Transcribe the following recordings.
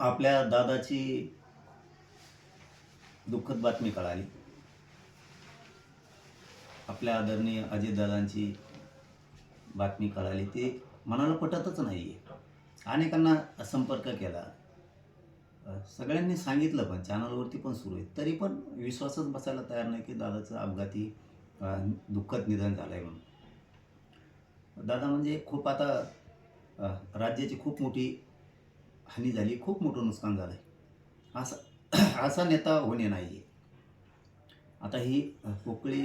आपल्या दादाची दुःखद बातमी कळाली. आपल्या आदरणीय अजितदादांची बातमी कळाली. ते मनाला पटतच नाही आहे अनेकांना संपर्क केला. सगळ्यांनी सांगितलं पण चॅनलवरती पण सुरू आहे. तरी पण विश्वासच बसायला तयार नाही की दादाचं अपघाती दुःखद निधन झालं आहे म्हणून. दादा म्हणजे खूप आता राज्याची खूप मोठी हानी झाली खूप मोठं नुकसान झालं आहे असा असा नेता होणे नाही आहे आता ही पोकळी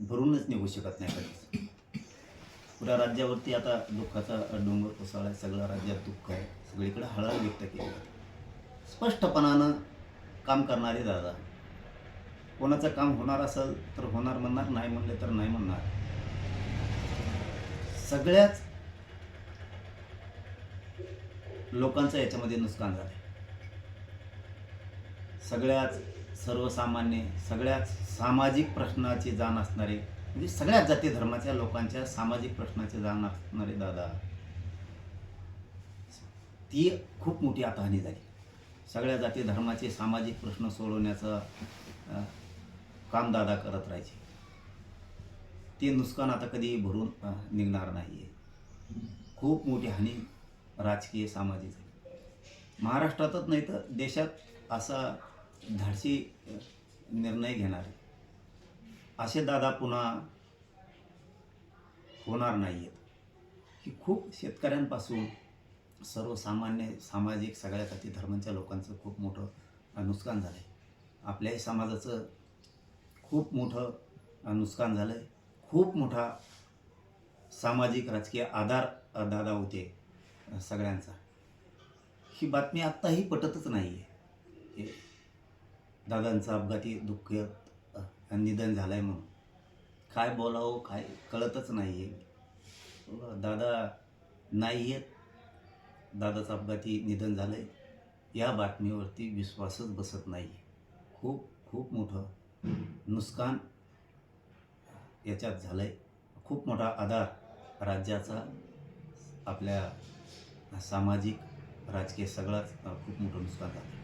भरूनच निघू शकत नाही कधीच. पुऱ्या राज्यावरती आता दुःखाचा डोंगर कोसळला आहे सगळ्या राज्यात दुःख आहे. सगळीकडे हळहळ व्यक्त केली स्पष्टपणानं काम करणारे दादा. कोणाचं काम होणार असेल तर होणार म्हणणार नाही म्हणले तर नाही म्हणणार. सगळ्याच लोकांचं याच्यामध्ये नुकसान झालं सगळ्याच सर्वसामान्य सगळ्याच सामाजिक प्रश्नाची जाण असणारे म्हणजे सगळ्याच जाती धर्माच्या लोकांच्या सामाजिक प्रश्नाची जाण असणारे दादा ती खूप मोठी आता हानी झाली. सगळ्या जाती धर्माचे सामाजिक प्रश्न सोडवण्याचं काम दादा करत राहायचे. ते नुकसान आता कधी भरून निघणार नाही आहे खूप मोठी हानी राजकीय सामाजिक. महाराष्ट्रातच नाही तर देशात असा धाडसी निर्णय घेणारे. असे दादा पुन्हा होणार नाही आहेत ही खूप शेतकऱ्यांपासून सर्वसामान्य सामाजिक सगळ्या जाती धर्मांच्या लोकांचं खूप मोठं नुकसान झालं आहे आपल्याही समाजाचं खूप मोठं नुकसान झालं आहे खूप मोठा सामाजिक राजकीय आधार दादा होते. सगळ्यांचा. ही बातमी आत्ताही पटतच नाही आहे हे दादांचं अपघाती दुःख निधन झालं आहे म्हणून. काय बोलावं काय कळतच नाही आहे दादा नाही आहेत दादाचं अपघाती निधन झालं आहे या बातमीवरती विश्वासच बसत नाही खूप खूप मोठं नुकसान याच्यात झालं आहे खूप मोठा आधार राज्याचा आपल्या सामाजिक राजकीय सगळाच खूप मोठं नुकसान झालं